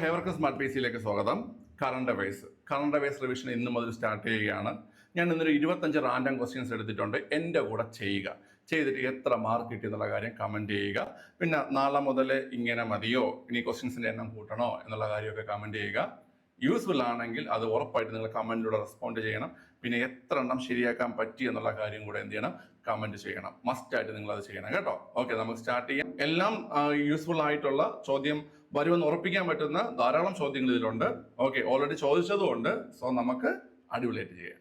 ഹേവർക്ക് smart P സിയിലേക്ക് സ്വാഗതം. Current hours current hours revision ഇന്ന് മുതൽ സ്റ്റാർട്ട് ചെയ്യുകയാണ്. ഞാൻ ഇന്നൊരു ഇരുപത്തഞ്ച് റാൻഡം ക്വസ്റ്റ്യൻസ് എടുത്തിട്ടുണ്ട്. എന്റെ കൂടെ ചെയ്യുക. ചെയ്തിട്ട് എത്ര മാർക്ക് കിട്ടി എന്നുള്ള കാര്യം കമന്റ് ചെയ്യുക. പിന്നെ നാളെ മുതൽ ഇങ്ങനെ മതിയോ? ഇനി ക്വസ്റ്റ്യൻസിന്റെ എണ്ണം കൂട്ടണോ എന്നുള്ള കാര്യമൊക്കെ കമന്റ് ചെയ്യുക. യൂസ്ഫുൾ ആണെങ്കിൽ അത് ഉറപ്പായിട്ട് നിങ്ങൾ കമന്റിലൂടെ റെസ്പോണ്ട് ചെയ്യണം. പിന്നെ എത്ര എണ്ണം ശരിയാക്കാൻ പറ്റി എന്നുള്ള കാര്യം കൂടെ എന്ത് ചെയ്യണം? കമന്റ് ചെയ്യണം. മസ്റ്റ് ആയിട്ട് നിങ്ങൾ അത് ചെയ്യണം. കേട്ടോ? ഓക്കെ നമുക്ക് സ്റ്റാർട്ട് ചെയ്യാം. എല്ലാം യൂസ്ഫുൾ ആയിട്ടുള്ള ചോദ്യം വരുമെന്ന് ഉറപ്പിക്കാൻ പറ്റുന്ന ധാരാളം ചോദ്യങ്ങൾ ഇതിലുണ്ട്. ഓക്കെ ഓൾറെഡി ചോദിച്ചതുകൊണ്ട് സോ നമുക്ക് അടിപൊളിയായിട്ട് ചെയ്യാം.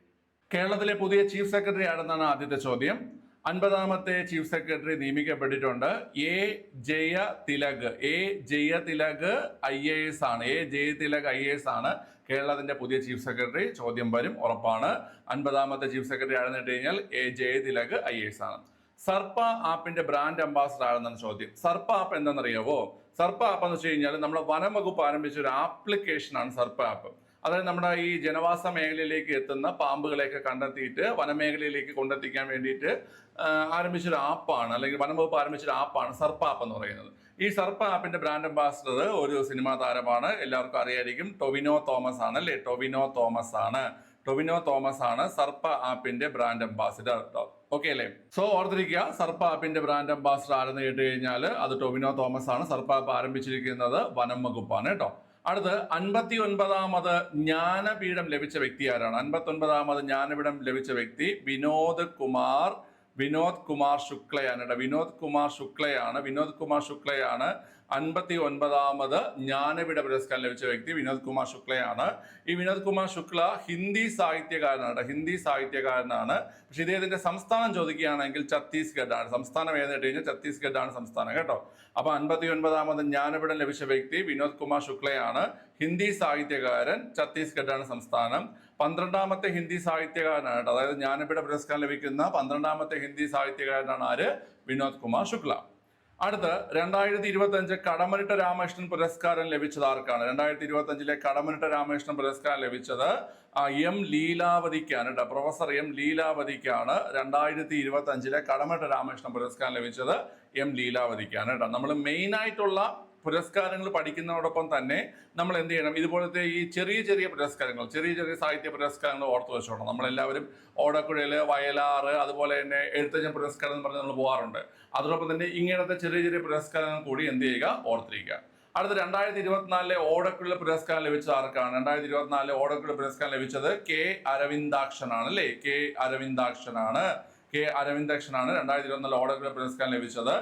കേരളത്തിലെ പുതിയ ചീഫ് സെക്രട്ടറി ആരെന്നാണ് ആദ്യത്തെ ചോദ്യം? അൻപതാമത്തെ chief secretary നിയമിക്കപ്പെട്ടിട്ടുണ്ട്. A. Jaya Tilak. A. Jaya Tilak I A S ആണ്. A. Jaya Tilak I A S ആണ് കേരളത്തിന്റെ പുതിയ ചീഫ് സെക്രട്ടറി. ചോദ്യം വരും ഉറപ്പാണ്. അൻപതാമത്തെ ചീഫ് സെക്രട്ടറി ആണെന്ന് കഴിഞ്ഞാൽ A. Jaya Tilak I A S ആണ്. സർപ്പ ആപ്പിന്റെ ബ്രാൻഡ് അംബാസഡർ ആണെന്നാണ് ചോദ്യം. സർപ്പ ആപ്പ് എന്താണെന്നറിയാവോ? സർപ്പ ആപ്പ് എന്ന് വെച്ച് കഴിഞ്ഞാൽ നമ്മുടെ വനം വകുപ്പ് ആരംഭിച്ച ഒരു ആപ്ലിക്കേഷനാണ് സർപ്പ ആപ്പ് അതായത് നമ്മുടെ ഈ ജനവാസ മേഖലയിലേക്ക് എത്തുന്ന പാമ്പുകളെയൊക്കെ കണ്ടെത്തിയിട്ട് വനമേഖലയിലേക്ക് കൊണ്ടെത്തിക്കാൻ വേണ്ടിയിട്ട് ആരംഭിച്ച ആരംഭിച്ചൊരു ആപ്പാണ് അല്ലെങ്കിൽ വനം വകുപ്പ് ആരംഭിച്ചൊരു ആപ്പാണ് സർപ്പ ആപ്പ് എന്ന് പറയുന്നത്. ഈ സർപ്പ ആപ്പിന്റെ ബ്രാൻഡ് അംബാസഡർ ഒരു സിനിമാ താരമാണ്. എല്ലാവർക്കും അറിയായിരിക്കും. ടൊവിനോ തോമസ് ആണ് അല്ലേ? ടൊവിനോ തോമസ് ആണ്. ടൊവിനോ തോമസ് ആണ് സർപ്പ ആപ്പിന്റെ ബ്രാൻഡ് അംബാസിഡർ ഓക്കെ അല്ലേ? സോ ഓർത്തിരിക്കുക സർപ്പാപ്പിന്റെ ബ്രാൻഡ് അംബാസിഡർ ആരെന്ന് കേട്ട് കഴിഞ്ഞാൽ അത് ടൊമിനോ തോമസ് ആണ്. സർപ്പാപ്പ് ആരംഭിച്ചിരിക്കുന്നത് വനം വകുപ്പാണ് കേട്ടോ. അടുത്ത് അൻപത്തി ഒൻപതാമത് ജ്ഞാനപീഠം ലഭിച്ച വ്യക്തി ആരാണ്? അൻപത്തി ഒൻപതാമത് ജ്ഞാനപീഠം ലഭിച്ച വ്യക്തി വിനോദ് കുമാർ വിനോദ് കുമാർ ശുക്ലയാണ് കേട്ടോ വിനോദ് കുമാർ ശുക്ലയാണ്. വിനോദ് കുമാർ ശുക്ലയാണ് അൻപത്തി ഒൻപതാമത് ജ്ഞാനപീഠ പുരസ്കാരം ലഭിച്ച വ്യക്തി വിനോദ് കുമാർ ശുക്ലയാണ്. ഈ വിനോദ് കുമാർ ശുക്ല ഹിന്ദി സാഹിത്യകാരനാണ്. ഹിന്ദി സാഹിത്യകാരനാണ്. പക്ഷെ ഇദ്ദേഹത്തിന്റെ സംസ്ഥാനം ചോദിക്കുകയാണെങ്കിൽ ഛത്തീസ്ഗഡ് ആണ് സംസ്ഥാനം ഏതെന്ന് കഴിഞ്ഞാൽ ഛത്തീസ്ഗഡ് ആണ് സംസ്ഥാനം കേട്ടോ. അപ്പൊ അൻപത്തി ഒൻപതാമത് ജ്ഞാനപീഠം ലഭിച്ച വ്യക്തി വിനോദ് കുമാർ ശുക്ലയാണ്. ഹിന്ദി സാഹിത്യകാരൻ ഛത്തീസ്ഗഡ് ആണ് സംസ്ഥാനം. പന്ത്രണ്ടാമത്തെ ഹിന്ദി സാഹിത്യകാരനാണ് അതായത് ജ്ഞാനപീഠ പുരസ്കാരം ലഭിക്കുന്ന പന്ത്രണ്ടാമത്തെ ഹിന്ദി സാഹിത്യകാരനാണ് ആര്? വിനോദ് കുമാർ ശുക്ല. അടുത്ത് രണ്ടായിരത്തി ഇരുപത്തി അഞ്ച് കടമനിട്ട രാമകൃഷ്ണൻ പുരസ്കാരം ലഭിച്ചത് ആർക്കാണ്? രണ്ടായിരത്തി ഇരുപത്തി അഞ്ചിലെ കടമനിട്ട രാമകൃഷ്ണൻ പുരസ്കാരം ലഭിച്ചത് എം ലീലാവതിക്കാണ് കേട്ടോ. പ്രൊഫസർ എം ലീലാവതിക്കാണ് രണ്ടായിരത്തി ഇരുപത്തി അഞ്ചിലെ കടമനിട്ട രാമകൃഷ്ണൻ പുരസ്കാരം ലഭിച്ചത് എം ലീലാവതിക്കാണ് കേട്ടോ. നമ്മൾ മെയിൻ ആയിട്ടുള്ള പുരസ്കാരങ്ങൾ പഠിക്കുന്നതോടൊപ്പം തന്നെ നമ്മൾ എന്ത് ചെയ്യണം? ഇതുപോലത്തെ ഈ ചെറിയ ചെറിയ പുരസ്കാരങ്ങൾ ചെറിയ ചെറിയ സാഹിത്യ പുരസ്കാരങ്ങൾ ഓർത്ത് വെച്ചോണം. നമ്മളെല്ലാവരും ഓടക്കുഴയിൽ വയലാറ് അതുപോലെ തന്നെ എഴുത്തച്ഛൻ പുരസ്കാരം എന്ന് പറഞ്ഞ് നമ്മൾ പോകാറുണ്ട് അതോടൊപ്പം തന്നെ ഇങ്ങനത്തെ ചെറിയ ചെറിയ പുരസ്കാരങ്ങൾ കൂടി എന്ത് ചെയ്യുക? ഓർത്തിരിക്കുക. അടുത്ത രണ്ടായിരത്തി ഇരുപത്തിനാലിലെ ഓടക്കുഴൽ പുരസ്കാരം ലഭിച്ചത് ആർക്കാണ്? രണ്ടായിരത്തി ഇരുപത്തിനാലിലെ ഓടക്കുഴൽ പുരസ്കാരം ലഭിച്ചത് കെ അരവിന്ദാക്ഷനാണ് അല്ലേ? കെ അരവിന്ദാക്ഷനാണ്. കെ അരവിന്ദാക്ഷനാണ് രണ്ടായിരത്തി ഇരുപത്തിനാല് ഓടക്കുഴൽ പുരസ്കാരം ലഭിച്ചത്.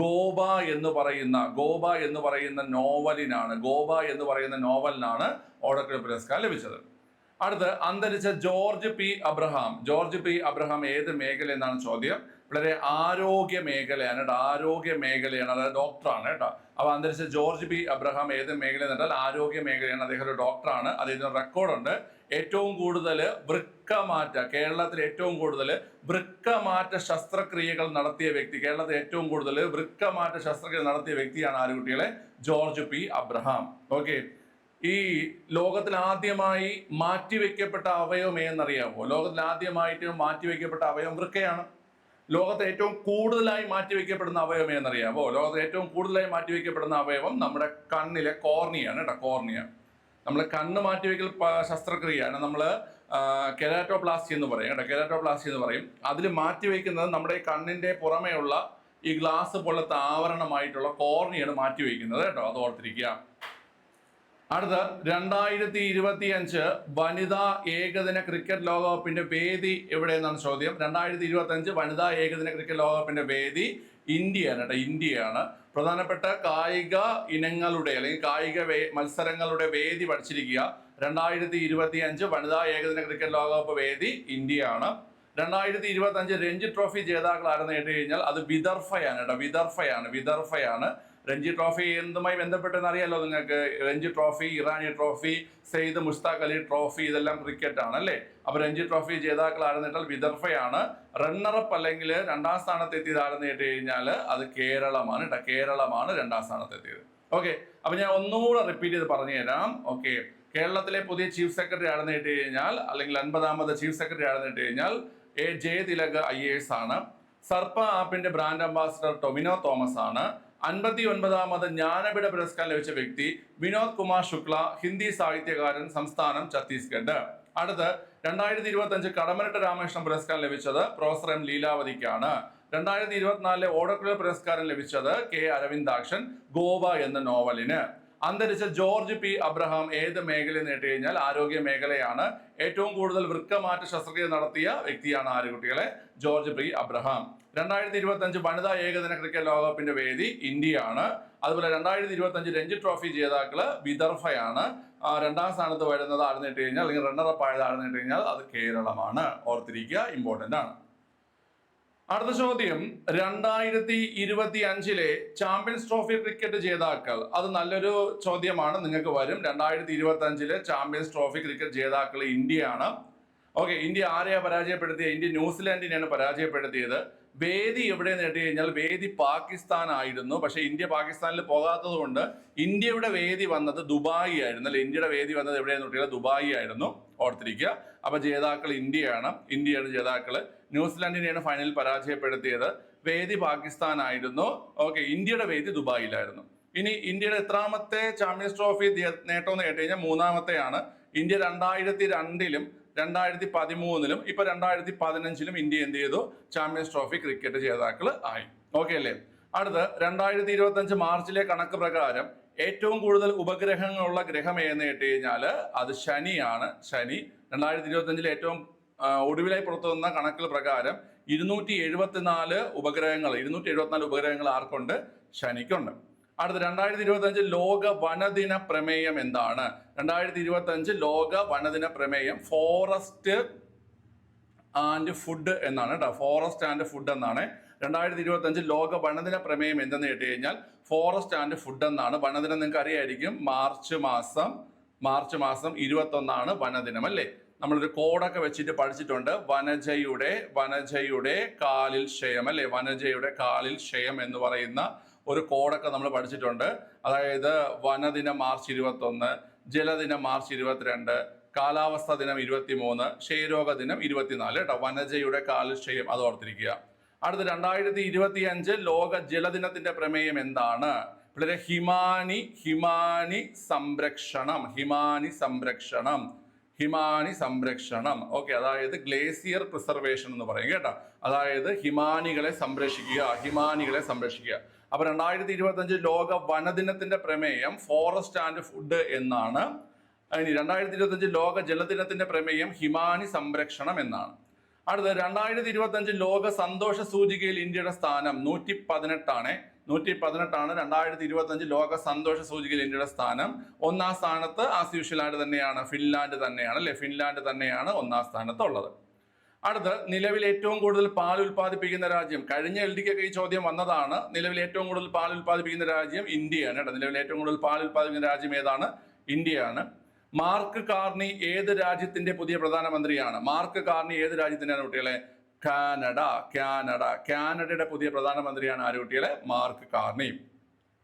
ഗോപ എന്ന് പറയുന്ന ഗോബ എന്ന് പറയുന്ന നോവലിനാണ് ഗോബ എന്ന് പറയുന്ന നോവലിനാണ് ഓടക്കുഴൽ പുരസ്കാരം ലഭിച്ചത്. അടുത്ത് അന്തരിച്ച George P Abraham. George P Abraham ഏത് മേഖല എന്നാണ് ചോദ്യം? വളരെ ആരോഗ്യ മേഖലയാണ് കേട്ടോ ആരോഗ്യ മേഖലയാണ് അതായത് ഡോക്ടറാണ് കേട്ടോ. അപ്പോൾ അന്തരിച്ച ജോർജ് പി അബ്രഹാം ഏത് മേഖല എന്ന് ആരോഗ്യ മേഖലയാണ്. അദ്ദേഹം ഒരു ഡോക്ടറാണ് അദ്ദേഹത്തിന് റെക്കോർഡുണ്ട് ഏറ്റവും കൂടുതൽ വൃക്കമാറ്റ കേരളത്തിൽ ഏറ്റവും കൂടുതൽ വൃക്കമാറ്റ ശസ്ത്രക്രിയകൾ നടത്തിയ വ്യക്തി കേരളത്തിൽ ഏറ്റവും കൂടുതൽ വൃക്കമാറ്റ ശസ്ത്രക്രിയ നടത്തിയ വ്യക്തിയാണ് ആരുകുട്ടികളെ? George P. അബ്രഹാം. ഓക്കെ. ഈ ലോകത്തിൽ ആദ്യമായി മാറ്റിവെക്കപ്പെട്ട അവയവം ഏതെന്നറിയാമോ ലോകത്തിൽ ആദ്യമായിട്ട് മാറ്റിവെക്കപ്പെട്ട അവയവം വൃക്കയാണ്. ലോകത്തെ ഏറ്റവും കൂടുതലായി മാറ്റിവെക്കപ്പെടുന്ന അവയവം ഏതെന്നറിയാമോ ലോകത്തെ ഏറ്റവും കൂടുതലായി മാറ്റിവെക്കപ്പെടുന്ന അവയവം നമ്മുടെ കണ്ണിലെ കോർണിയാണ് കേട്ടോ കോർണിയ. നമ്മൾ കണ്ണ് മാറ്റിവെക്കൽ ശസ്ത്രക്രിയയാണ്. നമ്മൾ കെരാറ്റോപ്ലാസ്റ്റി എന്ന് പറയും കേട്ടോ. കെരാറ്റോപ്ലാസ്റ്റി എന്ന് പറയും. അതിൽ മാറ്റിവെക്കുന്നത് നമ്മുടെ ഈ കണ്ണിന്റെ പുറമേയുള്ള ഈ ഗ്ലാസ് പോലത്തെ ആവരണമായിട്ടുള്ള കോർണിയാണ് മാറ്റിവെക്കുന്നത് കേട്ടോ. അത് ഓർത്തിരിക്കുക. അടുത്ത രണ്ടായിരത്തി ഇരുപത്തി അഞ്ച് വനിതാ ഏകദിന ക്രിക്കറ്റ് ലോകകപ്പിന്റെ വേദി എവിടെയെന്നാണ് ചോദ്യം? രണ്ടായിരത്തി ഇരുപത്തി അഞ്ച് വനിതാ ഏകദിന ക്രിക്കറ്റ് ലോകകപ്പിന്റെ വേദി ഇന്ത്യയാണ് കേട്ടോ ഇന്ത്യയാണ്. പ്രധാനപ്പെട്ട കായിക ഇനങ്ങളുടെ അല്ലെങ്കിൽ കായിക മത്സരങ്ങളുടെ വേദി പഠിച്ചിരിക്കുക. രണ്ടായിരത്തി ഇരുപത്തി അഞ്ച് വനിതാ ഏകദിന ക്രിക്കറ്റ് ലോകകപ്പ് വേദി ഇന്ത്യയാണ്. രണ്ടായിരത്തി ഇരുപത്തി അഞ്ച് രഞ്ജി ട്രോഫി ജേതാക്കൾ ആരെന്ന് കേട്ട് അത് വിദർഫയാണ് കേട്ടോ വിദർഫയാണ് വിദർഭയാണ്. രഞ്ജി ട്രോഫി എന്തുമായി ബന്ധപ്പെട്ടെന്ന് അറിയാലോ നിങ്ങൾക്ക്? Ranji trophy Irani trophy Syed Mushtaq Ali trophy ഇതെല്ലാം ക്രിക്കറ്റ് ആണ് അല്ലേ? അപ്പൊ രഞ്ജി ട്രോഫി ജേതാക്കൾ ആരെന്നിട്ടാൽ വിദർഭയാണ്. റണ്ണറപ്പ് അല്ലെങ്കിൽ രണ്ടാം സ്ഥാനത്ത് എത്തിയത് ആരെന്ന് കേട്ട് കഴിഞ്ഞാൽ അത് കേരളമാണ് കേട്ടോ കേരളമാണ് രണ്ടാം സ്ഥാനത്ത് എത്തിയത് ഓക്കെ അപ്പൊ ഞാൻ ഒന്നുകൂടെ റിപ്പീറ്റ് ചെയ്ത് പറഞ്ഞു തരാം ഓക്കെ കേരളത്തിലെ പുതിയ ചീഫ് സെക്രട്ടറി ആണെന്ന് കേട്ട് കഴിഞ്ഞാൽ അല്ലെങ്കിൽ അൻപതാമത് ചീഫ് സെക്രട്ടറി ആണെന്ന് കേട്ട് കഴിഞ്ഞാൽ A J Thilak I S. ആണ്. സർപ്പ ആപ്പിന്റെ ബ്രാൻഡ് അംബാസിഡർ ടൊമിനോ തോമസ് ആണ് അൻപത്തി ഒൻപതാമത് ജ്ഞാനപീഠ പുരസ്കാരം ലഭിച്ച വ്യക്തി വിനോദ് കുമാർ ശുക്ല ഹിന്ദി സാഹിത്യകാരൻ സംസ്ഥാനം ഛത്തീസ്ഗഡ്. അടുത്ത് രണ്ടായിരത്തി ഇരുപത്തി അഞ്ച് കടമരട്ട രാമകൃഷ്ണൻ പുരസ്കാരം ലഭിച്ചത് പ്രൊഫസർ എം ലീലാവതിക്കാണ്. രണ്ടായിരത്തി ഇരുപത്തിനാലിലെ ഓടക്കുഴൽ പുരസ്കാരം ലഭിച്ചത് കെ അരവിന്ദാക്ഷൻ ഗോവ എന്ന നോവലിന്. അന്തരിച്ച ജോർജ് പി അബ്രഹാം ഏത് മേഖലയിൽ കഴിഞ്ഞാൽ ആരോഗ്യ മേഖലയാണ് ഏറ്റവും കൂടുതൽ വൃക്കമാറ്റ ശസ്ത്രക്രിയ നടത്തിയ വ്യക്തിയാണ് ആരുകുട്ടികളെ? George P Abraham. രണ്ടായിരത്തി ഇരുപത്തി അഞ്ച് വനിതാ ഏകദിന ക്രിക്കറ്റ് ലോകകപ്പിന്റെ വേദി ഇന്ത്യയാണ്. അതുപോലെ രണ്ടായിരത്തി ഇരുപത്തി അഞ്ച് രഞ്ജി ട്രോഫി ജേതാക്കൾ വിദർഭയാണ്. രണ്ടാം സ്ഥാനത്ത് വരുന്നത് ആഴ്ന്നിട്ട് കഴിഞ്ഞാൽ അല്ലെങ്കിൽ റണ്ണറപ്പ് ആയത് ആഴ്ന്നിട്ട് കഴിഞ്ഞാൽ അത് കേരളമാണ്. ഓർത്തിരിക്കുക ഇമ്പോർട്ടന്റ് ആണ്. അടുത്ത ചോദ്യം. രണ്ടായിരത്തി ഇരുപത്തി അഞ്ചിലെ ചാമ്പ്യൻസ് ട്രോഫി ക്രിക്കറ്റ് ജേതാക്കൾ. അത് നല്ലൊരു ചോദ്യമാണ് നിങ്ങൾക്ക് വരും. രണ്ടായിരത്തി ഇരുപത്തി അഞ്ചിലെ ചാമ്പ്യൻസ് ട്രോഫി ക്രിക്കറ്റ് ജേതാക്കൾ ഇന്ത്യയാണ്. ഓക്കെ ഇന്ത്യ ആരെയാ പരാജയപ്പെടുത്തിയത് ഇന്ത്യ ന്യൂസിലാൻഡിനെയാണ് പരാജയപ്പെടുത്തിയത്. വേദി എവിടെ നേടി കഴിഞ്ഞാൽ വേദി പാകിസ്ഥാൻ ആയിരുന്നു പക്ഷെ ഇന്ത്യ പാകിസ്ഥാനിൽ പോകാത്തത് കൊണ്ട് ഇന്ത്യയുടെ വേദി വന്നത് ദുബായി ആയിരുന്നു. അല്ലെ? ഇന്ത്യയുടെ വേദി വന്നത് എവിടെയെന്ന് കുട്ടികൾ ദുബായി ആയിരുന്നു. ഓർത്തിരിക്കുക. അപ്പൊ ജേതാക്കൾ ഇന്ത്യയാണ്. ഇന്ത്യയാണ് ജേതാക്കൾ ന്യൂസിലാൻഡിനെയാണ് ഫൈനലിൽ പരാജയപ്പെടുത്തിയത്. വേദി പാകിസ്ഥാൻ ആയിരുന്നു ഓക്കെ ഇന്ത്യയുടെ വേദി ദുബായിലായിരുന്നു. ഇനി ഇന്ത്യയുടെ എത്രാമത്തെ ചാമ്പ്യൻസ് ട്രോഫി നേട്ടം എന്ന് കേട്ട് കഴിഞ്ഞാൽ മൂന്നാമത്തെയാണ്. ഇന്ത്യ രണ്ടായിരത്തി രണ്ടിലും രണ്ടായിരത്തി പതിമൂന്നിലും ഇപ്പൊ രണ്ടായിരത്തി പതിനഞ്ചിലും ഇന്ത്യ എന്ത് ചെയ്തു? ചാമ്പ്യൻസ് ട്രോഫി ക്രിക്കറ്റ് ജേതാക്കൾ ആയി. ഓക്കെ അല്ലേ? അടുത്ത് രണ്ടായിരത്തി ഇരുപത്തി അഞ്ച് മാർച്ചിലെ കണക്ക് പ്രകാരം ഏറ്റവും കൂടുതൽ ഉപഗ്രഹങ്ങളുള്ള ഗ്രഹം ഏതെന്ന് കേട്ട് കഴിഞ്ഞാൽ അത് ശനിയാണ്. ശനി രണ്ടായിരത്തി ഇരുപത്തി ഏറ്റവും ഒടുവിലായി പുറത്തു വന്ന കണക്കുകൾ പ്രകാരം ഇരുന്നൂറ്റി എഴുപത്തിനാല് ഉപഗ്രഹങ്ങൾ ഇരുന്നൂറ്റി എഴുപത്തിനാല് ഉപഗ്രഹങ്ങൾ ആർക്കുണ്ട്? ശനിക്കുണ്ട്. അടുത്ത രണ്ടായിരത്തി ഇരുപത്തി ലോക വനദിന പ്രമേയം എന്താണ്? രണ്ടായിരത്തി ഇരുപത്തി അഞ്ച് ലോക വനദിന പ്രമേയം ഫോറസ്റ്റ് ആൻഡ് ഫുഡ് എന്നാണ് കേട്ടോ ഫോറസ്റ്റ് ആൻഡ് ഫുഡ് എന്നാണ്. രണ്ടായിരത്തി ഇരുപത്തി അഞ്ച് ലോക വനദിന പ്രമേയം എന്തെന്ന് കേട്ട് കഴിഞ്ഞാൽ ഫോറസ്റ്റ് ആൻഡ് ഫുഡ് എന്നാണ്. വനദിനം നിങ്ങൾക്ക് അറിയായിരിക്കും. മാർച്ച് മാസം മാർച്ച് മാസം ഇരുപത്തി ഒന്നാണ് വനദിനം അല്ലേ? നമ്മളൊരു കോഡൊക്കെ വെച്ചിട്ട് പഠിച്ചിട്ടുണ്ട്. വനജയുടെ വനജയുടെ കാലിൽ ക്ഷയം അല്ലേ? വനജയുടെ കാലിൽ ക്ഷയം എന്ന് പറയുന്ന ഒരു കോഡൊക്കെ നമ്മൾ പഠിച്ചിട്ടുണ്ട്. അതായത് വനദിനം മാർച്ച് ഇരുപത്തി ഒന്ന് ജലദിനം മാർച്ച് ഇരുപത്തിരണ്ട് കാലാവസ്ഥ ദിനം ഇരുപത്തിമൂന്ന് ക്ഷയരോഗ ദിനം ഇരുപത്തിനാല് കേട്ടോ വനജയുടെ കാലക്ഷയം അത് ഓർത്തിരിക്കുക. അടുത്ത രണ്ടായിരത്തി ഇരുപത്തി അഞ്ച് ലോക ജലദിനത്തിന്റെ പ്രമേയം എന്താണ്? പിള്ളേരെ ഹിമാനി ഹിമാനി സംരക്ഷണം ഹിമാനി സംരക്ഷണം. ഹിമാനി സംരക്ഷണം. ഓക്കെ അതായത് ഗ്ലേസിയർ പ്രിസർവേഷൻ എന്ന് പറയും കേട്ടോ. അതായത് ഹിമാനികളെ സംരക്ഷിക്കുക ഹിമാനികളെ സംരക്ഷിക്കുക. അപ്പൊ രണ്ടായിരത്തി ഇരുപത്തി അഞ്ച് ലോക വനദിനത്തിന്റെ പ്രമേയം ഫോറസ്റ്റ് ആൻഡ് ഫുഡ് എന്നാണ്. ഇനി രണ്ടായിരത്തി ഇരുപത്തി അഞ്ച് ലോക ജലദിനത്തിന്റെ പ്രമേയം ഹിമാനി സംരക്ഷണം എന്നാണ്. അടുത്തത് രണ്ടായിരത്തി ഇരുപത്തി അഞ്ച് ലോക സന്തോഷ സൂചികയിൽ ഇന്ത്യയുടെ സ്ഥാനം നൂറ്റി പതിനെട്ടാണ് നൂറ്റി പതിനെട്ടാണ് രണ്ടായിരത്തി ഇരുപത്തി അഞ്ച് ലോക സന്തോഷ സൂചികയിൽ ഇന്ത്യയുടെ സ്ഥാനം. ഒന്നാം സ്ഥാനത്ത് ആസ് യൂഷ്വൽ ആയിട്ട് തന്നെയാണ് ഫിൻലാൻഡ് തന്നെയാണ് അല്ലെ? ഫിൻലാൻഡ് തന്നെയാണ് ഒന്നാം സ്ഥാനത്ത് ഉള്ളത് അടുത്ത് നിലവിൽ ഏറ്റവും കൂടുതൽ പാൽ ഉൽപ്പാദിപ്പിക്കുന്ന രാജ്യം. കഴിഞ്ഞ എൽ ഡിക്കൊക്കെ ഈ ചോദ്യം വന്നതാണ്. നിലവിൽ ഏറ്റവും കൂടുതൽ പാൽ ഉൽപ്പാദിപ്പിക്കുന്ന രാജ്യം ഇന്ത്യയാണ് കേട്ടോ. നിലവിൽ ഏറ്റവും കൂടുതൽ പാൽ ഉൽപ്പാദിപ്പിക്കുന്ന രാജ്യം ഏതാണ്? ഇന്ത്യയാണ്. മാർക്ക് കാർണി ഏത് രാജ്യത്തിന്റെ പുതിയ പ്രധാനമന്ത്രിയാണ്? മാർക്ക് കാർണി ഏത് രാജ്യത്തിന്റെയാണ് കുട്ടികളെ? Canada Canada. കാനഡയുടെ പുതിയ പ്രധാനമന്ത്രിയാണ് ആരോട്ടിയിലെ മാർക്ക് കാർണി.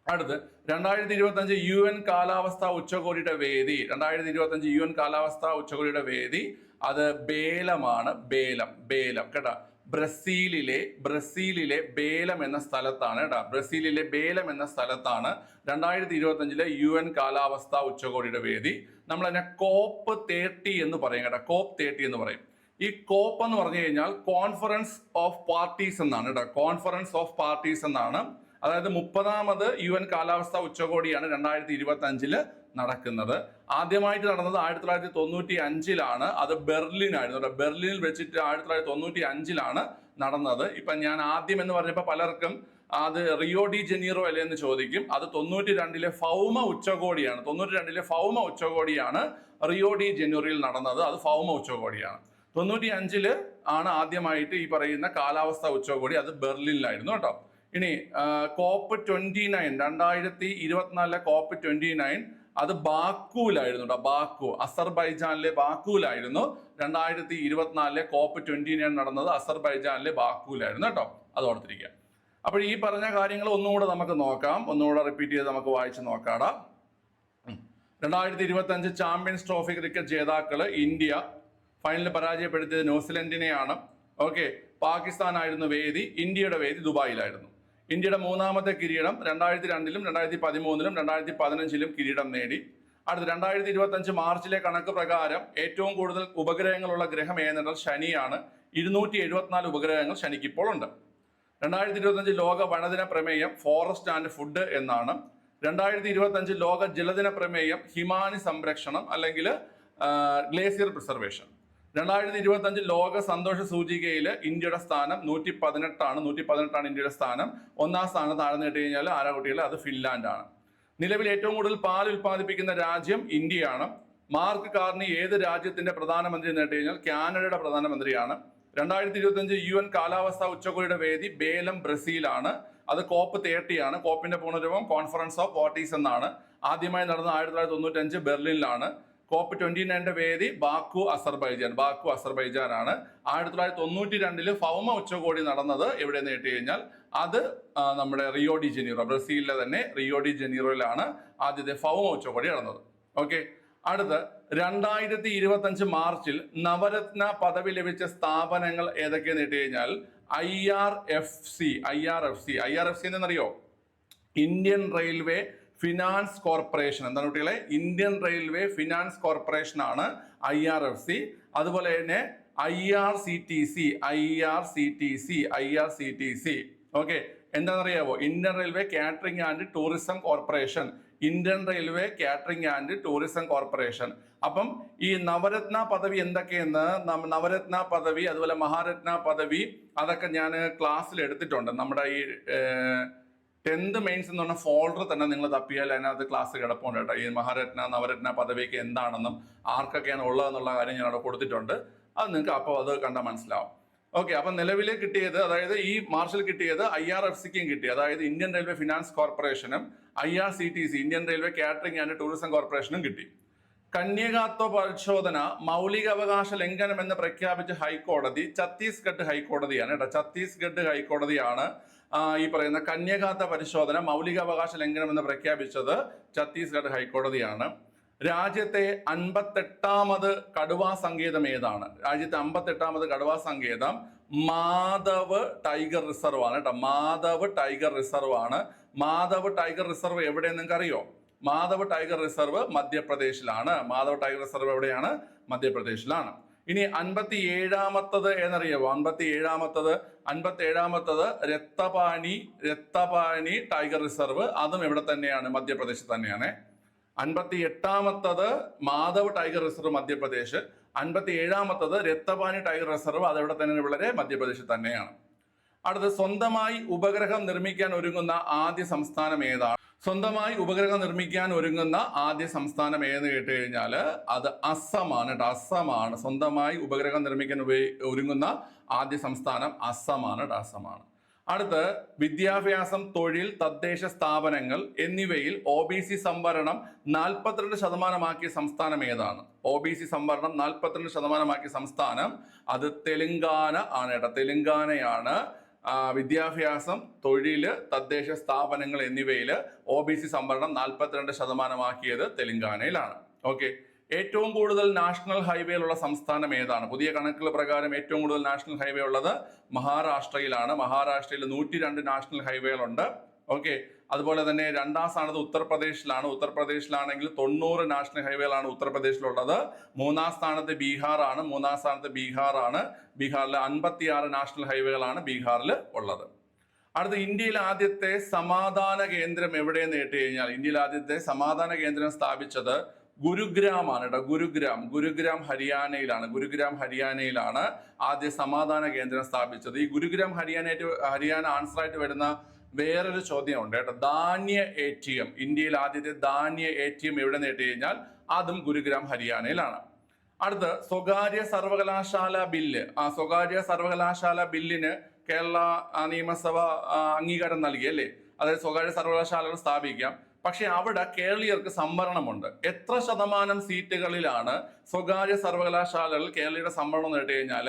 അടുത്ത് രണ്ടായിരത്തി ഇരുപത്തി അഞ്ച് യു എൻ കാലാവസ്ഥ ഉച്ചകോടിയുടെ വേദി. രണ്ടായിരത്തി ഇരുപത്തി അഞ്ച് യു എൻ കാലാവസ്ഥ ഉച്ചകോടിയുടെ വേദി അത് ബേലമാണ്. ബേലം ബേലം. കേട്ടോ? ബ്രസീലിലെ ബ്രസീലിലെ ബേലം എന്ന സ്ഥലത്താണ് കേട്ടോ? ബ്രസീലിലെ ബേലം എന്ന സ്ഥലത്താണ് രണ്ടായിരത്തി ഇരുപത്തി അഞ്ചിലെ യു എൻ കാലാവസ്ഥ ഉച്ചകോടിയുടെ വേദി. നമ്മൾ അതിനെ കോപ്പ് തേർട്ടി എന്ന് പറയും കേട്ടോ? കോപ്പ് തേർട്ടി എന്ന് പറയും. ഈ കോപ്പ് എന്ന് പറഞ്ഞു കഴിഞ്ഞാൽ കോൺഫറൻസ് ഓഫ് പാർട്ടീസ് എന്നാണ് കേട്ടോ കോൺഫറൻസ് ഓഫ് പാർട്ടീസ് എന്നാണ്. അതായത് മുപ്പതാമത് യു എൻ കാലാവസ്ഥ ഉച്ചകോടിയാണ് രണ്ടായിരത്തി ഇരുപത്തി അഞ്ചിൽ നടക്കുന്നത്. ആദ്യമായിട്ട് നടന്നത് ആയിരത്തി തൊള്ളായിരത്തി തൊണ്ണൂറ്റി അഞ്ചിലാണ് അത് കേട്ടോ. ബെർലിനിൽ വെച്ചിട്ട് ആയിരത്തി തൊള്ളായിരത്തി തൊണ്ണൂറ്റി അഞ്ചിലാണ് നടന്നത്. ഇപ്പൊ ഞാൻ ആദ്യം എന്ന് പറഞ്ഞപ്പോൾ പലർക്കും അത് റിയോ ഡി ജനീറോ അല്ലേ എന്ന് ചോദിക്കും. അത് തൊണ്ണൂറ്റി രണ്ടിലെ ഫൗമ ഉച്ചകോടിയാണ്. തൊണ്ണൂറ്റി രണ്ടിലെ ഫൗമ ഉച്ചകോടിയാണ് റിയോ ഡി ജനീറോയിൽ നടന്നത്. അത് ഫൗമ ഉച്ചകോടിയാണ്. തൊണ്ണൂറ്റി അഞ്ചിൽ ആണ് ആദ്യമായിട്ട് ഈ പറയുന്ന കാലാവസ്ഥ ഉച്ചകോടി അത് ബെർലിനിലായിരുന്നു കേട്ടോ. ഇനി കോപ്പ് ട്വന്റി നയൻ രണ്ടായിരത്തി ഇരുപത്തിനാലിലെ കോപ്പ് ട്വന്റി നയൻ അത് ബാക്കുവിലായിരുന്നു കേട്ടോ ബാക്കു അസർബൈജാനിലെ ബാക്കുവിലായിരുന്നു രണ്ടായിരത്തി ഇരുപത്തിനാലിലെ കോപ്പ് ട്വന്റി നയൻ നടന്നത് അസർബൈജാനിലെ ബാക്കുവിലായിരുന്നു കേട്ടോ അത് ഓർത്തിരിക്കുക. അപ്പോൾ ഈ പറഞ്ഞ കാര്യങ്ങൾ ഒന്നുകൂടെ നമുക്ക് നോക്കാം ഒന്നുകൂടെ റിപ്പീറ്റ് ചെയ്ത് നമുക്ക് വായിച്ച് നോക്കാടാ. രണ്ടായിരത്തി ഇരുപത്തി അഞ്ച് ചാമ്പ്യൻസ് ട്രോഫി ക്രിക്കറ്റ് ജേതാക്കൾ ഇന്ത്യ ഫൈനലിൽ പരാജയപ്പെടുത്തിയത് ന്യൂസിലൻഡിനെയാണ്. ഓക്കെ പാകിസ്ഥാൻ ആയിരുന്നു വേദി ഇന്ത്യയുടെ വേദി ദുബായിലായിരുന്നു. ഇന്ത്യയുടെ മൂന്നാമത്തെ കിരീടം രണ്ടായിരത്തി രണ്ടിലും രണ്ടായിരത്തി പതിമൂന്നിലും രണ്ടായിരത്തി പതിനഞ്ചിലും കിരീടം നേടി. അടുത്ത രണ്ടായിരത്തി ഇരുപത്തഞ്ച് മാർച്ചിലെ കണക്ക് പ്രകാരം ഏറ്റവും കൂടുതൽ ഉപഗ്രഹങ്ങളുള്ള ഗ്രഹം ഏതെന്നാൽ ശനിയാണ്. ഇരുന്നൂറ്റി എഴുപത്തിനാല് ഉപഗ്രഹങ്ങൾ ശനിക്ക് ഇപ്പോൾ ഉണ്ട് രണ്ടായിരത്തി ഇരുപത്തഞ്ച് ലോക വനദിന പ്രമേയം ഫോറസ്റ്റ് ആൻഡ് ഫുഡ് എന്നാണ്. രണ്ടായിരത്തി ഇരുപത്തഞ്ച് ലോക ജലദിന പ്രമേയം ഹിമാനി സംരക്ഷണം അല്ലെങ്കിൽ ഗ്ലേസിയർ പ്രിസർവേഷൻ. രണ്ടായിരത്തി ഇരുപത്തഞ്ച് ലോക സന്തോഷ സൂചികയിൽ ഇന്ത്യയുടെ സ്ഥാനം നൂറ്റി പതിനെട്ടാണ് നൂറ്റി പതിനെട്ടാണ് ഇന്ത്യയുടെ സ്ഥാനം. ഒന്നാം സ്ഥാനം താഴ്ന്നു കേട്ട് കഴിഞ്ഞാൽ ആരാ കുട്ടികൾ അത് ഫിൻലാൻഡ് ആണ് നിലവിൽ ഏറ്റവും കൂടുതൽ പാൽ ഉൽപ്പാദിപ്പിക്കുന്ന രാജ്യം ഇന്ത്യയാണ്. മാർക്ക് കാർണി ഏത് രാജ്യത്തിന്റെ പ്രധാനമന്ത്രി എന്ന് കഴിഞ്ഞാൽ കാനഡയുടെ പ്രധാനമന്ത്രിയാണ്. രണ്ടായിരത്തി ഇരുപത്തഞ്ച് യു എൻ കാലാവസ്ഥാ ഉച്ചകോടിയുടെ വേദി ബേലം ബ്രസീലാണ്. അത് കോപ്പ് തേർട്ടിയാണ്. കോപ്പിന്റെ പൂർണരൂപം കോൺഫറൻസ് ഓഫ് പാർട്ടീസ് എന്നാണ്. ആദ്യമായി നടന്ന ആയിരത്തി തൊള്ളായിരത്തി തൊണ്ണൂറ്റഞ്ച് ബെർലിനിലാണ്. കോപ്പ് ട്വന്റി നയന്റെ വേദി ബാക്കു അസർബൈജാൻ ബാക്കു അസർബൈജാൻ ആണ് ആയിരത്തി തൊള്ളായിരത്തി തൊണ്ണൂറ്റി രണ്ടിൽ ഫൗമ ഉച്ചകോടി നടന്നത് എവിടെയെന്ന് കേട്ട് കഴിഞ്ഞാൽ അത് നമ്മുടെ റിയോ ഡി ജനീറോ ബ്രസീലിലെ തന്നെ റിയോ ഡി ജനീറോയിലാണ് ആദ്യത്തെ ഫൗമ ഉച്ചകോടി നടന്നത്. ഓക്കെ? അടുത്ത് രണ്ടായിരത്തി ഇരുപത്തഞ്ച് മാർച്ചിൽ നവരത്ന പദവി ലഭിച്ച സ്ഥാപനങ്ങൾ ഏതൊക്കെയെന്ന് കേട്ട് കഴിഞ്ഞാൽ I R F C I R F C I R F C എന്നറിയോ? ഇന്ത്യൻ റെയിൽവേ ഫിനാൻസ് കോർപ്പറേഷൻ എന്താണ് കുട്ടികളെ? ഇന്ത്യൻ റെയിൽവേ ഫിനാൻസ് കോർപ്പറേഷൻ ആണ് ഐ ആർ എഫ് സി അതുപോലെ തന്നെ I R C T C I R C T C I R C T C okay എന്താണെന്നറിയാവോ? Indian railway catering and tourism corporation Indian railway catering and tourism corporation അപ്പം ഈ നവരത്ന പദവി എന്തൊക്കെയെന്ന്? നവരത്ന പദവി അതുപോലെ മഹാരത്ന പദവി അതൊക്കെ ഞാൻ ക്ലാസ്സിൽ എടുത്തിട്ടുണ്ട്. നമ്മുടെ ഈ ടെൻത്ത് മെയിൻസ് എന്ന് പറഞ്ഞ ഫോൾഡർ തന്നെ നിങ്ങൾ തപ്പിയാൽ അതിനകത്ത് ക്ലാസ് കിടപ്പുണ്ട് കേട്ടോ. ഈ മഹാരത്ന നവരത്ന പദവിക്ക് എന്താണെന്നും ആർക്കൊക്കെയാണ് ഉള്ളതെന്നുള്ള കാര്യം ഞാൻ അവിടെ കൊടുത്തിട്ടുണ്ട്. അത് നിങ്ങൾക്ക് അപ്പോൾ അത് കണ്ടാൽ മനസ്സിലാവും. ഓക്കെ അപ്പം നിലവിൽ കിട്ടിയത് അതായത് ഈ മാർഷൽ കിട്ടിയത് ഐ ആർ എഫ് സിക്കും കിട്ടി. അതായത് ഇന്ത്യൻ റെയിൽവേ ഫിനാൻസ് കോർപ്പറേഷനും I R C T C Indian railway catering and tourism കോർപ്പറേഷനും കിട്ടി. കന്യകാത്വ പരിശോധന മൗലികാവകാശ ലംഘനം എന്ന് പ്രഖ്യാപിച്ച ഹൈക്കോടതി ഛത്തീസ്ഗഡ് ഹൈക്കോടതിയാണ് കേട്ടോ. ഛത്തീസ്ഗഡ് ഹൈക്കോടതിയാണ് ഈ പറയുന്ന കന്യകാത്ത പരിശോധന മൗലികാവകാശ ലംഘനം എന്ന് പ്രഖ്യാപിച്ചത് ഛത്തീസ്ഗഡ് ഹൈക്കോടതിയാണ്. രാജ്യത്തെ അൻപത്തെട്ടാമത് കടുവാ സങ്കേതം ഏതാണ്? രാജ്യത്തെ അമ്പത്തെട്ടാമത് കടുവാ സങ്കേതം മാധവ് ടൈഗർ റിസർവ് ആണ് കേട്ടോ. മാധവ് ടൈഗർ റിസർവ് ആണ്. മാധവ് ടൈഗർ റിസർവ് എവിടെയെന്ന് നിങ്ങൾക്ക് അറിയോ മാധവ് ടൈഗർ റിസർവ് മധ്യപ്രദേശിലാണ്. മാധവ് ടൈഗർ റിസർവ് എവിടെയാണ്? മധ്യപ്രദേശിലാണ്. ഇനി അൻപത്തി ഏഴാമത്തത് എന്നറിയാവോ? അൻപത്തി ഏഴാമത്തത് അൻപത്തി ഏഴാമത്തത് രക്തപാണി രക്തപാണി ടൈഗർ റിസർവ് അതും ഇവിടെ തന്നെയാണ് മധ്യപ്രദേശ് തന്നെയാണ്. അൻപത്തി എട്ടാമത്തത് മാധവ് ടൈഗർ റിസർവ് മധ്യപ്രദേശ്. അൻപത്തി ഏഴാമത്തത് രക്തപാണി ടൈഗർ റിസർവ് അതെവിടെ തന്നെ വളരെ മധ്യപ്രദേശ് തന്നെയാണ്. അടുത്ത് സ്വന്തമായി ഉപഗ്രഹം നിർമ്മിക്കാൻ ഒരുങ്ങുന്ന ആദ്യ സംസ്ഥാനം ഏതാണ്? സ്വന്തമായി ഉപഗ്രഹം നിർമ്മിക്കാൻ ഒരുങ്ങുന്ന ആദ്യ സംസ്ഥാനം ഏതെന്ന് കേട്ട് കഴിഞ്ഞാൽ അത് അസമാണ് കേട്ടോ. അസമാണ് സ്വന്തമായി ഉപഗ്രഹം നിർമ്മിക്കാൻ ഒരുങ്ങുന്ന ആദ്യ സംസ്ഥാനം അസമാണ് കേട്ടോ. അസമാണ് അടുത്ത് വിദ്യാഭ്യാസം തൊഴിൽ തദ്ദേശ സ്ഥാപനങ്ങൾ എന്നിവയിൽ ഒ ബി സി സംവരണം നാൽപ്പത്തിരണ്ട് ശതമാനമാക്കിയ സംസ്ഥാനം ഏതാണ്? ഒ ബി സി സംവരണം നാൽപ്പത്തിരണ്ട് ശതമാനമാക്കിയ സംസ്ഥാനം അത് തെലുങ്കാന ആണ് കേട്ടോ. തെലുങ്കാനയാണ് വിദ്യാഭ്യാസം തൊഴിൽ തദ്ദേശ സ്ഥാപനങ്ങൾ എന്നിവയിൽ ഒ ബി സി സംവരണം നാൽപ്പത്തിരണ്ട് ശതമാനമാക്കിയത് തെലങ്കാനയിലാണ്. ഓക്കെ ഏറ്റവും കൂടുതൽ നാഷണൽ ഹൈവേയിലുള്ള സംസ്ഥാനം ഏതാണ്? പുതിയ കണക്കുകൾ പ്രകാരം ഏറ്റവും കൂടുതൽ നാഷണൽ ഹൈവേ ഉള്ളത് മഹാരാഷ്ട്രയിലാണ്. മഹാരാഷ്ട്രയിൽ നൂറ്റി രണ്ട് നാഷണൽ ഹൈവേകളുണ്ട്. ഓക്കെ അതുപോലെ തന്നെ രണ്ടാം സ്ഥാനത്ത് ഉത്തർപ്രദേശിലാണ്. ഉത്തർപ്രദേശിലാണെങ്കിൽ തൊണ്ണൂറ് നാഷണൽ ഹൈവേകളാണ് ഉത്തർപ്രദേശിലുള്ളത്. മൂന്നാം സ്ഥാനത്ത് ബീഹാറാണ്. മൂന്നാം സ്ഥാനത്ത് ബീഹാറാണ്. ബീഹാറിൽ അൻപത്തിയാറ് നാഷണൽ ഹൈവേകളാണ് ബീഹാറിൽ ഉള്ളത്. അടുത്ത ഇന്ത്യയിൽ ആദ്യത്തെ സമാധാന കേന്ദ്രം എവിടെയെന്ന് കേട്ട് കഴിഞ്ഞാൽ ഇന്ത്യയിൽ ആദ്യത്തെ സമാധാന കേന്ദ്രം സ്ഥാപിച്ചത് ഗുരുഗ്രാം ആണ് കേട്ടോ ഗുരുഗ്രാം. ഗുരുഗ്രാം ഹരിയാനയിലാണ്. ഗുരുഗ്രാം ഹരിയാനയിലാണ് ആദ്യ സമാധാന കേന്ദ്രം സ്ഥാപിച്ചത്. ഈ ഗുരുഗ്രാം ഹരിയാനയായിട്ട് ഹരിയാന ആൻസർ ആയിട്ട് വരുന്ന വേറൊരു ചോദ്യമുണ്ട് കേട്ടോ. ധാന്യ എ ടി എം ഇന്ത്യയിൽ ആദ്യത്തെ ധാന്യ എ ടി എം എവിടെ നേട്ടി കഴിഞ്ഞാൽ അതും ഗുരുഗ്രാം ഹരിയാനയിലാണ്. അടുത്ത് സ്വകാര്യ സർവകലാശാല ബില്ല്. ആ സ്വകാര്യ സർവകലാശാല ബില്ലിന് കേരള നിയമസഭ അംഗീകാരം നൽകി അല്ലേ? അതായത് സ്വകാര്യ സർവകലാശാലകൾ സ്ഥാപിക്കാം. പക്ഷെ അവിടെ കേരളീയർക്ക് സംവരണമുണ്ട്. എത്ര ശതമാനം സീറ്റുകളിലാണ് സ്വകാര്യ സർവകലാശാലകൾ കേരളീയരുടെ സംവരണം നേടി കഴിഞ്ഞാൽ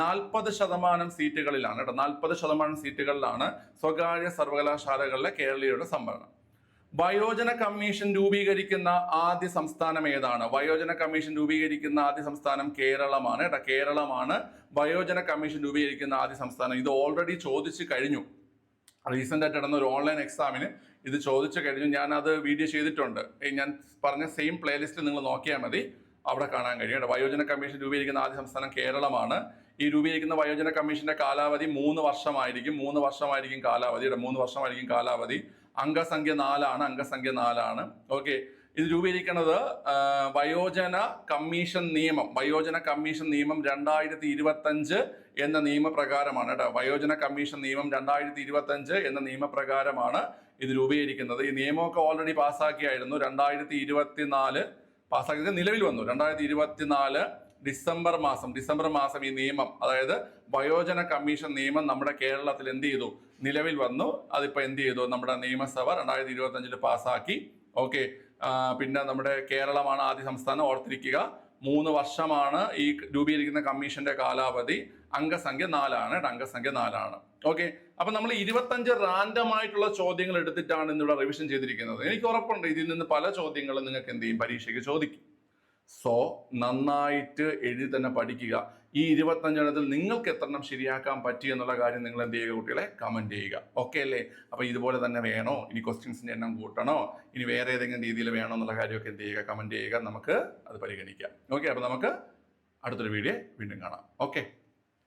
നാൽപ്പത് ശതമാനം സീറ്റുകളിലാണ് കേട്ടോ. നാൽപ്പത് ശതമാനം സീറ്റുകളിലാണ് സ്വകാര്യ സർവകലാശാലകളിലെ കേരളീയരുടെ സംവരണം. വയോജന കമ്മീഷൻ രൂപീകരിക്കുന്ന ആദ്യ സംസ്ഥാനം ഏതാണ്? വയോജന കമ്മീഷൻ രൂപീകരിക്കുന്ന ആദ്യ സംസ്ഥാനം കേരളമാണ്. കേട്ടോ കേരളമാണ് വയോജന കമ്മീഷൻ രൂപീകരിക്കുന്ന ആദ്യ സംസ്ഥാനം. ഇത് ഓൾറെഡി ചോദിച്ചു കഴിഞ്ഞു. റീസെന്റ് ആയിട്ട് നടന്ന ഒരു ഓൺലൈൻ എക്സാമിന് ഇത് ചോദിച്ചു കഴിഞ്ഞു. ഞാൻ അത് വീഡിയോ ചെയ്തിട്ടുണ്ട്. ഞാൻ പറഞ്ഞ സെയിം പ്ലേലിസ്റ്റ് നിങ്ങൾ നോക്കിയാൽ മതി. അവിടെ കാണാൻ കഴിയും. വയോജന കമ്മീഷൻ രൂപീകരിക്കുന്ന ആദ്യ സംസ്ഥാനം കേരളമാണ്. ഈ രൂപീകരിക്കുന്ന വയോജന കമ്മീഷന്റെ കാലാവധി മൂന്ന് വർഷമായിരിക്കും. മൂന്ന് വർഷമായിരിക്കും കാലാവധി. മൂന്ന് വർഷമായിരിക്കും കാലാവധി. അംഗസംഖ്യ നാലാണ്. അംഗസംഖ്യ നാലാണ്. ഓക്കെ. ഇത് രൂപീകരിക്കുന്നത് വയോജന കമ്മീഷൻ നിയമം വയോജന കമ്മീഷൻ നിയമം രണ്ടായിരത്തി ഇരുപത്തഞ്ച് എന്ന നിയമപ്രകാരമാണ് കേട്ടോ. വയോജന കമ്മീഷൻ നിയമം രണ്ടായിരത്തി ഇരുപത്തഞ്ച് എന്ന നിയമപ്രകാരമാണ് ഇത് രൂപീകരിക്കുന്നത്. ഈ നിയമമൊക്കെ ഓൾറെഡി പാസ്സാക്കിയായിരുന്നു. രണ്ടായിരത്തി ഇരുപത്തിനാല് പാസ്സാക്കിയത് നിലവിൽ വന്നു. രണ്ടായിരത്തി ഇരുപത്തിനാല് ഡിസംബർ മാസം. ഡിസംബർ മാസം ഈ നിയമം അതായത് വയോജന കമ്മീഷൻ നിയമം നമ്മുടെ കേരളത്തിൽ എന്ത് ചെയ്തു? നിലവിൽ വന്നു. അതിപ്പോൾ എന്ത് ചെയ്തു? നമ്മുടെ നിയമസഭ രണ്ടായിരത്തി ഇരുപത്തഞ്ചിൽ പാസ്സാക്കി. ഓക്കെ. പിന്നെ നമ്മുടെ കേരളമാണ് ആദ്യ സംസ്ഥാനം. ഓർത്തിരിക്കുക മൂന്ന് വർഷമാണ് ഈ രൂപീകരിക്കുന്ന കമ്മീഷന്റെ കാലാവധി. അംഗസംഖ്യ നാലാണ് അംഗസംഖ്യ നാലാണ്. ഓക്കെ അപ്പൊ നമ്മൾ ഇരുപത്തഞ്ച് റാൻഡം ആയിട്ടുള്ള ചോദ്യങ്ങൾ എടുത്തിട്ടാണ് ഇന്നിവിടെ റിവിഷൻ ചെയ്തിരിക്കുന്നത്. എനിക്ക് ഉറപ്പുണ്ട് ഇതിൽ നിന്ന് പല ചോദ്യങ്ങളും നിങ്ങൾക്ക് എന്ത് ചെയ്യും? പരീക്ഷയ്ക്ക് ചോദിക്കും. സോ നന്നായിട്ട് എഴുതി തന്നെ പഠിക്കുക. ഈ ഇരുപത്തഞ്ചെണ്ണത്തിൽ നിങ്ങൾക്ക് എത്രണ്ണം ശരിയാക്കാൻ പറ്റി എന്നുള്ള കാര്യം നിങ്ങൾ എന്ത് ചെയ്യുക കുട്ടികളെ? കമന്റ് ചെയ്യുക. ഓക്കെ അല്ലേ? അപ്പോൾ ഇതുപോലെ തന്നെ വേണോ? ഇനി ക്വസ്റ്റ്യൻസിന്റെ എണ്ണം കൂട്ടണോ? ഇനി വേറെ ഏതെങ്കിലും രീതിയിൽ വേണോ എന്നുള്ള കാര്യമൊക്കെ എന്ത് ചെയ്യുക? കമന്റ് ചെയ്യുക. നമുക്ക് അത് പരിഗണിക്കാം. ഓക്കെ അപ്പോൾ നമുക്ക് അടുത്തൊരു വീഡിയോ വീണ്ടും കാണാം. ഓക്കെ